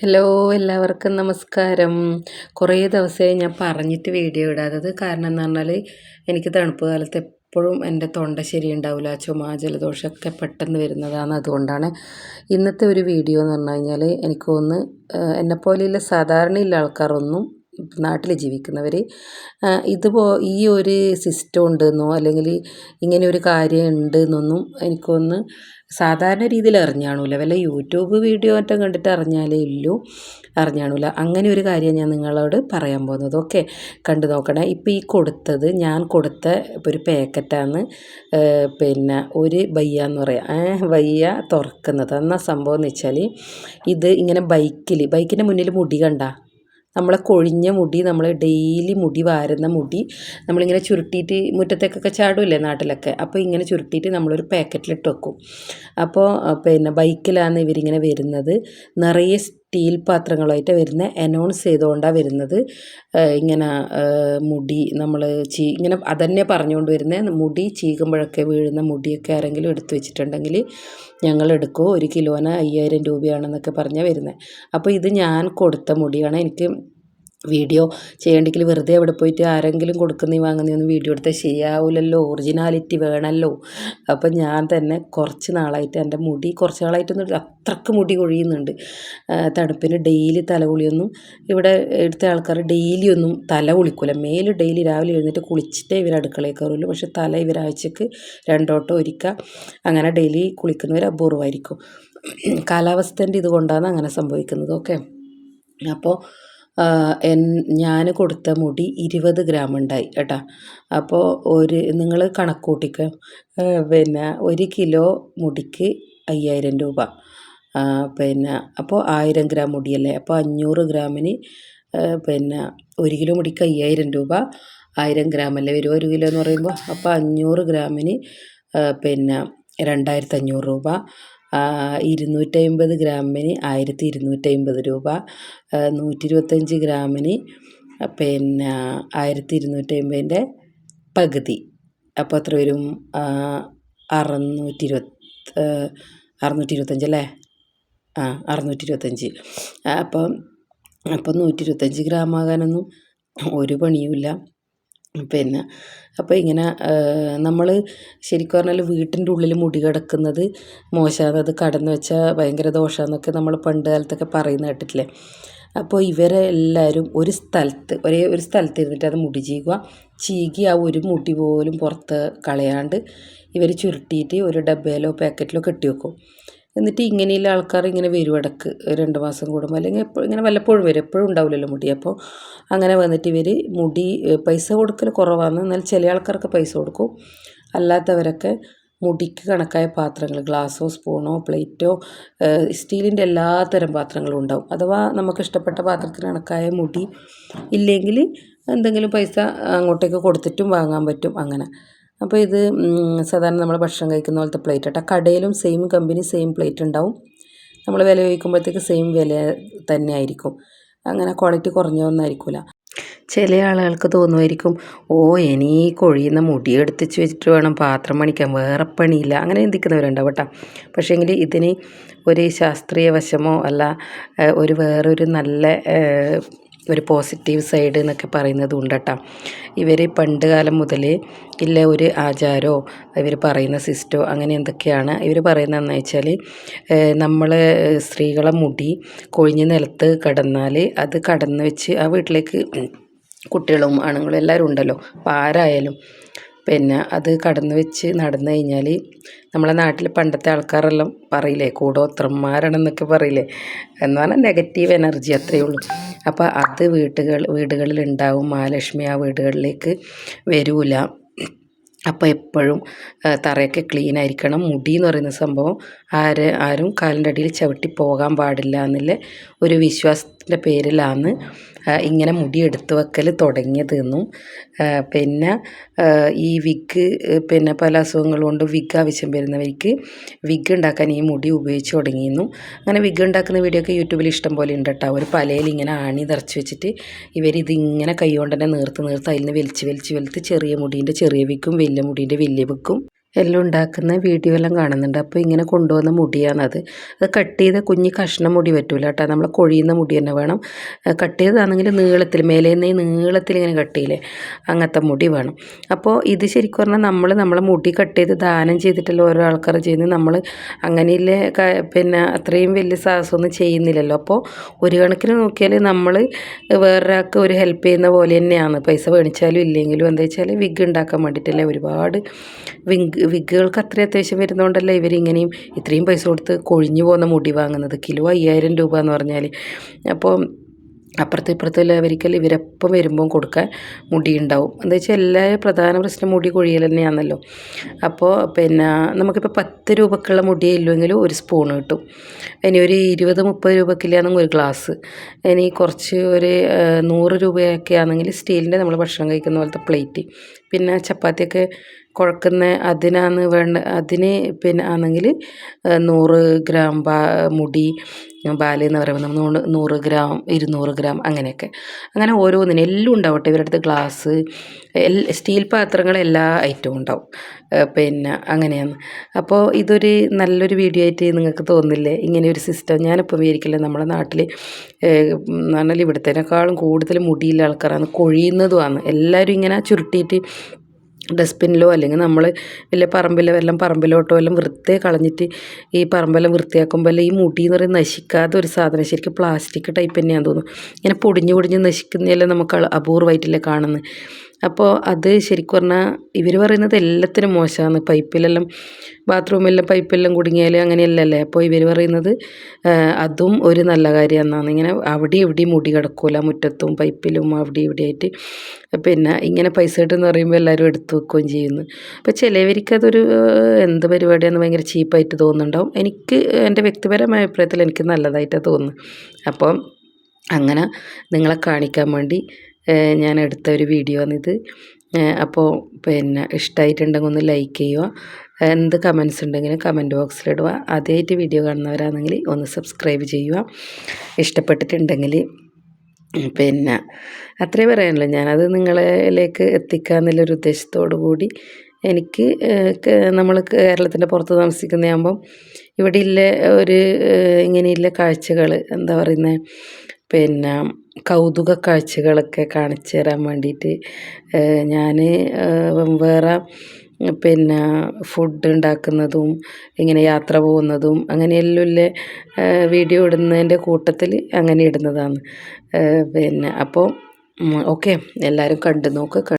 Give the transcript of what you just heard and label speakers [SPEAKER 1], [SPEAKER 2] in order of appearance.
[SPEAKER 1] Hello എല്ലാവർക്കും നമസ്കാരം. കുറേ ദിവസമായി ഞാൻ പറഞ്ഞിട്ട് വീഡിയോ ഇടാത്തത് കാരണം എന്ന് പറഞ്ഞാൽ എനിക്ക് തണുപ്പ് കാലത്ത് എപ്പോഴും എന്റെ തൊണ്ട ശരിയുണ്ടാവില്ല ചുമ ജലദോഷമൊക്കെ പെട്ടെന്ന് വരുന്നതാണ് അതുകൊണ്ടാണ്. ഇന്നത്തെ ഒരു വീഡിയോ എന്ന് പറഞ്ഞു കഴിഞ്ഞാൽ എനിക്കൊന്ന് എന്നെപ്പോലെയുള്ള സാധാരണയുള്ള ആൾക്കാരൊന്നും നാട്ടിൽ ജീവിക്കുന്നവർ ഇതുപോ ഈ ഒരു സിസ്റ്റം ഉണ്ടെന്നോ അല്ലെങ്കിൽ ഇങ്ങനെ ഒരു കാര്യം ഉണ്ട് എന്നൊന്നും എനിക്കൊന്ന് സാധാരണ രീതിയിൽ അറിഞ്ഞാണൂല. വല്ല യൂട്യൂബ് വീഡിയോ മറ്റും കണ്ടിട്ട് അറിഞ്ഞാലേ ഇല്ലൂ അറിഞ്ഞാണൂല. അങ്ങനെ ഒരു കാര്യം ഞാൻ നിങ്ങളോട് പറയാൻ പോകുന്നത്. ഓക്കെ. കണ്ടു നോക്കണേ. ഇപ്പോൾ ഈ കൊടുത്തത് ഞാൻ കൊടുത്ത ഒരു പാക്കറ്റാണ് പിന്നെ ഒരു ബയ്യ എന്ന് പറയാം. ബയ്യ തുറക്കുന്നത്. എന്നാൽ സംഭവം എന്ന് വെച്ചാൽ ഇത് ഇങ്ങനെ ബൈക്കിൽ ബൈക്കിന്റെ മുന്നിൽ മുടി കണ്ട? നമ്മളെ കൊഴിഞ്ഞ മുടി നമ്മൾ ഡെയിലി മുടി വാരുന്ന മുടി നമ്മളിങ്ങനെ ചുരുട്ടിയിട്ട് മുറ്റത്തേക്കൊക്കെ ചാടുമല്ലേ നാട്ടിലൊക്കെ? അപ്പോൾ ഇങ്ങനെ ചുരുട്ടിയിട്ട് നമ്മളൊരു പാക്കറ്റിലിട്ട് വെക്കും. അപ്പോൾ പിന്നെ ബൈക്കിലാണ് ഇവരിങ്ങനെ വരുന്നത്. നിറയെ സ്റ്റീൽ പാത്രങ്ങളായിട്ട് വരുന്നത് അനൗൺസ് ചെയ്തുകൊണ്ടാണ് വരുന്നത്. ഇങ്ങനെ മുടി നമ്മൾ ചീ ഇങ്ങനെ അതന്നെ പറഞ്ഞുകൊണ്ട് വരുന്നത് മുടി ചീകുമ്പോഴൊക്കെ വീഴുന്ന മുടിയൊക്കെ ആരെങ്കിലും എടുത്തു വെച്ചിട്ടുണ്ടെങ്കിൽ ഞങ്ങൾ എടുക്കും ഒരു കിലോന് അയ്യായിരം രൂപയാണെന്നൊക്കെ പറഞ്ഞാൽ വരുന്നത് അപ്പോൾ ഇത് ഞാൻ കൊടുത്ത മുടിയാണ്. എനിക്ക് വീഡിയോ ചെയ്യണ്ടെങ്കിൽ വെറുതെ അവിടെ പോയിട്ട് ആരെങ്കിലും കൊടുക്കുന്നേ വാങ്ങുന്നതൊന്നും വീഡിയോ എടുത്താൽ ശരിയാവില്ലല്ലോ ഒറിജിനാലിറ്റി വേണമല്ലോ. അപ്പം ഞാൻ തന്നെ കുറച്ച് നാളായിട്ട് എന്റെ മുടി കുറച്ച് നാളായിട്ടൊന്നും അത്രയ്ക്ക് മുടി കൊഴിയുന്നുണ്ട്. തണുപ്പിന് ഡെയിലി തലകുളിയൊന്നും ഇവിടെ എടുത്ത ആൾക്കാർ ഡെയിലി ഒന്നും തല കുളിക്കൂല. മേൽ ഡെയിലി രാവിലെ എഴുന്നേറ്റ് കുളിച്ചിട്ടേ ഇവർ അടുക്കളയിൽ കയറുള്ളൂ. പക്ഷേ തല ഇവരാഴ്ചക്ക് രണ്ടോട്ടോ ഒരിക്ക അങ്ങനെ ഡെയിലി കുളിക്കുന്നവർ അപൂർവമായിരിക്കും. കാലാവസ്ഥേന്റെ ഇതുകൊണ്ടാണ് അങ്ങനെ സംഭവിക്കുന്നത്. ഓക്കെ? അപ്പോൾ ഞാൻ കൊടുത്ത മുടി ഇരുപത് ഗ്രാം ഉണ്ടായി കേട്ടോ. അപ്പോൾ ഒരു നിങ്ങൾ കണക്ക് കൂട്ടിക്കോ. പിന്നെ ഒരു കിലോ മുടിക്ക് അയ്യായിരം രൂപ. പിന്നെ അപ്പോൾ ആയിരം ഗ്രാം മുടിയല്ലേ? അപ്പോൾ അഞ്ഞൂറ് ഗ്രാമിന് പിന്നെ ഒരു കിലോ മുടിക്ക് അയ്യായിരം രൂപ ആയിരം ഗ്രാം അല്ലേ വരും ഒരു കിലോ എന്ന് പറയുമ്പോൾ അപ്പോൾ അഞ്ഞൂറ് ഗ്രാമിന് പിന്നെ രണ്ടായിരത്തി അഞ്ഞൂറ് രൂപ. ഇരുന്നൂറ്റമ്പത് ഗ്രാമിന് ആയിരത്തി ഇരുന്നൂറ്റമ്പത് രൂപ നൂറ്റി ഇരുപത്തഞ്ച് ഗ്രാമിന് പിന്നെ ആയിരത്തി ഇരുന്നൂറ്റമ്പതിന്റെ പകുതി. അപ്പോൾ എത്ര വരും? അറുന്നൂറ്റി ഇരുപത്തി അറുന്നൂറ്റി ഇരുപത്തഞ്ച് അല്ലേ? ആ അറുന്നൂറ്റി ഇരുപത്തഞ്ച് അപ്പം അപ്പം നൂറ്റി ഇരുപത്തഞ്ച് ഗ്രാം ആകാനൊന്നും ഒരു പണിയുമില്ല. പിന്നെ അപ്പോൾ ഇങ്ങനെ നമ്മൾ ശരിക്കും പറഞ്ഞാൽ വീട്ടിന്റെ ഉള്ളിൽ മുടി കിടക്കുന്നത് മോശമാണ് അത് കടന്നു വെച്ചാൽ ഭയങ്കര ദോഷമാണെന്നൊക്കെ നമ്മൾ പണ്ട് കാലത്തൊക്കെ പറയുന്ന കേട്ടിട്ടില്ലേ? അപ്പോൾ ഇവരെ എല്ലാവരും ഒരു സ്ഥലത്ത് ഒരേ ഒരു സ്ഥലത്ത് ഇരുന്നിട്ട് അത് മുടി ചീകുക. ചീകി ആ ഒരു മുടി പോലും പുറത്ത് കളയാണ്ട് ഇവർ ചുരുട്ടിയിട്ട് ഒരു ഡബ്ബയിലോ പാക്കറ്റിലോ കെട്ടി വെക്കും. എന്നിട്ട് ഇങ്ങനെയുള്ള ആൾക്കാർ ഇങ്ങനെ വരും ഇടയ്ക്ക് രണ്ട് മാസം കൂടുമ്പോൾ അല്ലെങ്കിൽ എപ്പോഴും ഇങ്ങനെ വല്ലപ്പോഴും വരും. എപ്പോഴും ഉണ്ടാവില്ലല്ലോ മുടി. അപ്പോൾ അങ്ങനെ വന്നിട്ട് ഇവർ മുടി പൈസ കൊടുക്കൽ കുറവാണ് എന്നാൽ ചില ആൾക്കാർക്ക് പൈസ കൊടുക്കും. അല്ലാത്തവരൊക്കെ മുടിക്ക് കണക്കായ പാത്രങ്ങൾ ഗ്ലാസ്സോ സ്പൂണോ പ്ലേറ്റോ സ്റ്റീലിന്റെ എല്ലാത്തരം പാത്രങ്ങളും ഉണ്ടാവും. അഥവാ നമുക്ക് ഇഷ്ടപ്പെട്ട പാത്രത്തിന് കണക്കായ മുടി ഇല്ലെങ്കിൽ എന്തെങ്കിലും പൈസ അങ്ങോട്ടേക്ക് കൊടുത്തിട്ടും വാങ്ങാൻ പറ്റും. അങ്ങനെ. അപ്പോൾ ഇത് സാധാരണ നമ്മൾ ഭക്ഷണം കഴിക്കുന്ന പോലത്തെ പ്ലേറ്റ് കേട്ടോ കടയിലും സെയിം കമ്പനി സെയിം പ്ലേറ്റ് ഉണ്ടാവും. നമ്മൾ വില ചോദിക്കുമ്പോഴത്തേക്ക് സെയിം വില തന്നെ ആയിരിക്കും. അങ്ങനെ ക്വാളിറ്റി കുറഞ്ഞൊന്നായിരിക്കില്ല ചില ആളുകൾക്ക് തോന്നുമായിരിക്കും ഓ ഇനി കൊഴിയുന്ന മുടി എടുത്തിച്ച് വെച്ചിട്ട് വേണം പാത്രം പണിക്കാൻ വേറെ പണിയില്ല. അങ്ങനെ ചിന്തിക്കുന്നവരുണ്ടാവും കേട്ടോ പക്ഷേങ്കിൽ ഇതിന് ഒരു ശാസ്ത്രീയ വശമോ അല്ല ഒരു വേറൊരു നല്ല ഒരു പോസിറ്റീവ് സൈഡ് എന്നൊക്കെ പറയുന്നത് ഉണ്ട് കേട്ടോ ഇവർ പണ്ട് കാലം മുതൽ ഇല്ല ഒരു ആചാരമോ ഇവർ പറയുന്ന സിസ്റ്റോ അങ്ങനെ എന്തൊക്കെയാണ് ഇവർ പറയുന്നതെന്ന് വെച്ചാൽ നമ്മൾ സ്ത്രീകളെ മുടി കൊഴിഞ്ഞ് നിലത്ത് കിടന്നാൽ അത് കടന്ന് വെച്ച് ആ വീട്ടിലേക്ക് കുട്ടികളും ആണുങ്ങളും എല്ലാവരും ഉണ്ടല്ലോ. അപ്പോൾ ആരായാലും പിന്നെ അത് കടന്നു വെച്ച് നടന്നു കഴിഞ്ഞാൽ നമ്മളെ നാട്ടിൽ പണ്ടത്തെ ആൾക്കാരെല്ലാം പറയില്ലേ കൂടോത്രന്മാരാണെന്നൊക്കെ പറയില്ലേ? എന്ന് പറഞ്ഞാൽ നെഗറ്റീവ് എനർജി അത്രയേ ഉള്ളൂ. അപ്പോൾ അത് വീട്ടുകൾ വീടുകളിൽ ഉണ്ടാവും മഹാലക്ഷ്മി ആ വീടുകളിലേക്ക് വരൂല. അപ്പോൾ എപ്പോഴും തറയൊക്കെ ക്ലീൻ ആയിരിക്കണം. മുടി എന്ന് പറയുന്ന സംഭവം ആര് ആരും കാലിന്റെ അടിയിൽ ചവിട്ടി പോകാൻ പാടില്ല എന്നുള്ള ഒരു വിശ്വാസത്തിന്റെ പേരിലാണ് ഇങ്ങനെ മുടി എടുത്തു വെക്കൽ തുടങ്ങിയത് എന്നും പിന്നെ ഈ വിഗ് പിന്നെ പല അസുഖങ്ങൾ കൊണ്ട് വിഗ് ആവശ്യം വരുന്നവർക്ക് വിഗ് ഉണ്ടാക്കാൻ ഈ മുടി ഉപയോഗിച്ച് തുടങ്ങിയിരുന്നു അങ്ങനെ വിഗ് ഉണ്ടാക്കുന്ന വീഡിയോ ഒക്കെ യൂട്യൂബിൽ ഇഷ്ടം പോലെ ഉണ്ട് കേട്ടോ ഒരു പലയിൽ ഇങ്ങനെ ആണി നിറച്ച് വെച്ചിട്ട് ഇവർ ഇവരിതിങ്ങനെ കൈ കൊണ്ട് തന്നെ നേർത്ത് നേർത്ത് അതിൽ നിന്ന് വലിച്ച് വലിച്ച് വലിച്ച് ചെറിയ മുടീന്റെ ചെറിയ വിക്കും വലിയ മുടീന്റെ വലിയ വിഗും എല്ലാം ഉണ്ടാക്കുന്ന വീഡിയോ എല്ലാം കാണുന്നുണ്ട്. അപ്പോൾ ഇങ്ങനെ കൊണ്ടുവന്ന മുടിയാണത്. അത് കട്ട് ചെയ്ത കുഞ്ഞ് കഷ്ണം മുടി പറ്റൂല കേട്ടോ. നമ്മൾ കൊഴിയുന്ന മുടി തന്നെ വേണം. കട്ട് ചെയ്തതാണെങ്കിൽ നീളത്തിൽ മേലേന്ന് നീളത്തിൽ ഇങ്ങനെ കട്ട് ചെയ്യില്ലേ അങ്ങനത്തെ മുടി വേണം. അപ്പോൾ ഇത് ശരിക്കും പറഞ്ഞാൽ നമ്മൾ നമ്മളെ മുടി കട്ട് ചെയ്ത് ദാനം ചെയ്തിട്ടല്ലോ ഓരോ ആൾക്കാർ ചെയ്യുന്നത് നമ്മൾ അങ്ങനെയില്ലേ പിന്നെ അത്രയും വലിയ സാഹസമൊന്നും ചെയ്യുന്നില്ലല്ലോ. അപ്പോൾ ഒരു കണക്കിന് നോക്കിയാൽ നമ്മൾ വേറൊരാൾക്ക് ഒരു ഹെൽപ്പ് ചെയ്യുന്ന പോലെ തന്നെയാണ്. പൈസ മേടിച്ചാലും ഇല്ലെങ്കിലും എന്താ വെച്ചാൽ വിഗ് ഉണ്ടാക്കാൻ വേണ്ടിയിട്ടല്ലേ ഒരുപാട് വിഗ് വിഗുകൾക്ക് അത്ര അത്യാവശ്യം വരുന്നതുകൊണ്ടല്ല ഇവരിങ്ങനെയും ഇത്രയും പൈസ കൊടുത്ത് കൊഴിഞ്ഞു പോകുന്ന മുടി വാങ്ങുന്നത്. കിലോ അയ്യായിരം രൂപ എന്ന് പറഞ്ഞാൽ അപ്പോൾ അപ്പുറത്തും ഇപ്പുറത്തും അവർക്കെല്ലാം ഇവരപ്പം വരുമ്പോൾ കൊടുക്കാൻ മുടി ഉണ്ടാവും എന്താ വെച്ചാൽ എല്ലാ പ്രധാന പ്രശ്നം മുടി കൊഴിയൽ തന്നെയാണല്ലോ. അപ്പോൾ പിന്നെ നമുക്കിപ്പോൾ പത്ത് രൂപക്കുള്ള മുടിയേ ഇല്ലെങ്കിലും ഒരു സ്പൂൺ കിട്ടും. ഇനി ഒരു ഇരുപത് മുപ്പത് രൂപക്കില്ലാണെങ്കിൽ ഒരു ഗ്ലാസ്. ഇനി കുറച്ച് ഒരു നൂറ് രൂപയൊക്കെ ആണെങ്കിൽ സ്റ്റീലിന്റെ നമ്മൾ ഭക്ഷണം കഴിക്കുന്ന പോലത്തെ പ്ലേറ്റ്. പിന്നെ ചപ്പാത്തിയൊക്കെ കുഴക്കുന്ന അതിനാണ് വേണ്ട അതിന് പിന്നെ ആണെങ്കിൽ നൂറ് ഗ്രാം ബാ മുടി പാൽ എന്ന് പറയുമ്പോൾ നൂറ് നൂറ് ഗ്രാം ഇരുന്നൂറ് ഗ്രാം അങ്ങനെയൊക്കെ. അങ്ങനെ ഓരോന്നിനും എല്ലാം ഉണ്ടാവട്ടെ. ഇവരുടെ അടുത്ത് ഗ്ലാസ് സ്റ്റീൽ പാത്രങ്ങൾ എല്ലാ ഐറ്റവും ഉണ്ടാവും. പിന്നെ അങ്ങനെയാണ്. അപ്പോൾ ഇതൊരു നല്ലൊരു വീഡിയോ ആയിട്ട് നിങ്ങൾക്ക് തോന്നില്ലേ? ഇങ്ങനെ ഒരു സിസ്റ്റം ഞാനിപ്പോൾ വിചാരിക്കില്ല നമ്മുടെ നാട്ടിൽ പറഞ്ഞാൽ ഇവിടുത്തേനേക്കാളും കൂടുതൽ മുടിയുള്ള ആൾക്കാരാണ്. കൊഴിയുന്നതുമാണ്. എല്ലാവരും ഇങ്ങനെ ചുരുട്ടിയിട്ട് ഡസ്റ്റ്ബിന്നിലോ അല്ലെങ്കിൽ നമ്മൾ വലിയ പറമ്പിലോ വെല്ലം പറമ്പിലോട്ടോ എല്ലാം വൃത്തി കളഞ്ഞിട്ട് ഈ പറമ്പെല്ലാം വൃത്തിയാക്കുമ്പോൾ ഈ മുടി എന്ന് പറയുന്നത് നശിക്കാത്ത ഒരു സാധനം. ശരിക്കും പ്ലാസ്റ്റിക് ടൈപ്പ് തന്നെയാണെന്ന് തോന്നുന്നു. ഇങ്ങനെ പൊടിഞ്ഞ് പൊടിഞ്ഞ് നശിക്കുന്നതെല്ലാം നമുക്ക് അപൂർവമായിട്ടല്ലേ കാണുന്നത്. അപ്പോൾ അത് ശരിക്കും പറഞ്ഞാൽ ഇവർ പറയുന്നത് എല്ലാത്തിനും മോശമാണ്. പൈപ്പിലെല്ലാം ബാത്റൂമെല്ലാം പൈപ്പെല്ലാം കുടുങ്ങിയാൽ അങ്ങനെയല്ലല്ലേ? അപ്പോൾ ഇവർ പറയുന്നത് അതും ഒരു നല്ല കാര്യമെന്നാണ് ഇങ്ങനെ അവിടെ ഇവിടെ മുടി കിടക്കൂല മുറ്റത്തും പൈപ്പിലും അവിടെ ഇവിടെ ആയിട്ട്. പിന്നെ ഇങ്ങനെ പൈസ കിട്ടുമെന്ന് പറയുമ്പോൾ എല്ലാവരും എടുത്തു വെക്കുകയും ചെയ്യുന്നു. അപ്പോൾ ചിലവർക്ക് അതൊരു എന്ത് പരിപാടിയാണെന്ന് ഭയങ്കര ചീപ്പായിട്ട് തോന്നുന്നുണ്ടാവും. എനിക്ക് എന്റെ വ്യക്തിപരമായ അഭിപ്രായത്തിൽ എനിക്ക് നല്ലതായിട്ടാണ് തോന്നുന്നത്. അപ്പം അങ്ങനെ നിങ്ങളെ കാണിക്കാൻ വേണ്ടി ഞാൻ എടുത്ത ഒരു വീഡിയോ ആണിത് അപ്പോൾ പിന്നെ ഇഷ്ടമായിട്ടുണ്ടെങ്കിൽ ഒന്ന് ലൈക്ക് ചെയ്യുക. എന്ത് കമൻസ് ഉണ്ടെങ്കിലും കമന്റ് ബോക്സിലിടുക ആദ്യമായിട്ട് വീഡിയോ കാണുന്നവരാണെങ്കിൽ ഒന്ന് സബ്സ്ക്രൈബ് ചെയ്യുക. ഇഷ്ടപ്പെട്ടിട്ടുണ്ടെങ്കിൽ പിന്നെ അത്രേ പറയാനുള്ളൂ. ഞാനത് നിങ്ങളിലേക്ക് എത്തിക്കാമെന്നുള്ളൊരു ഉദ്ദേശത്തോടു കൂടി എനിക്ക് നമ്മൾ കേരളത്തിന്റെ പുറത്ത് താമസിക്കുന്നതാകുമ്പം ഇവിടെ ഇല്ല ഒരു ഇങ്ങനെയുള്ള കാഴ്ചകൾ എന്താ പറയുന്നത് പിന്നെ കൗതുക കാഴ്ചകളൊക്കെ കാണിച്ചു തരാൻ വേണ്ടിയിട്ട് ഞാൻ വേറെ പിന്നെ ഫുഡ് ഉണ്ടാക്കുന്നതും ഇങ്ങനെ യാത്ര പോകുന്നതും അങ്ങനെയെല്ലാം വീഡിയോ ഇടുന്നതിന്റെ കൂട്ടത്തിൽ അങ്ങനെ ഇടുന്നതാണ്. പിന്നെ അപ്പോൾ ഓക്കെ എല്ലാവരും കണ്ടു നോക്ക്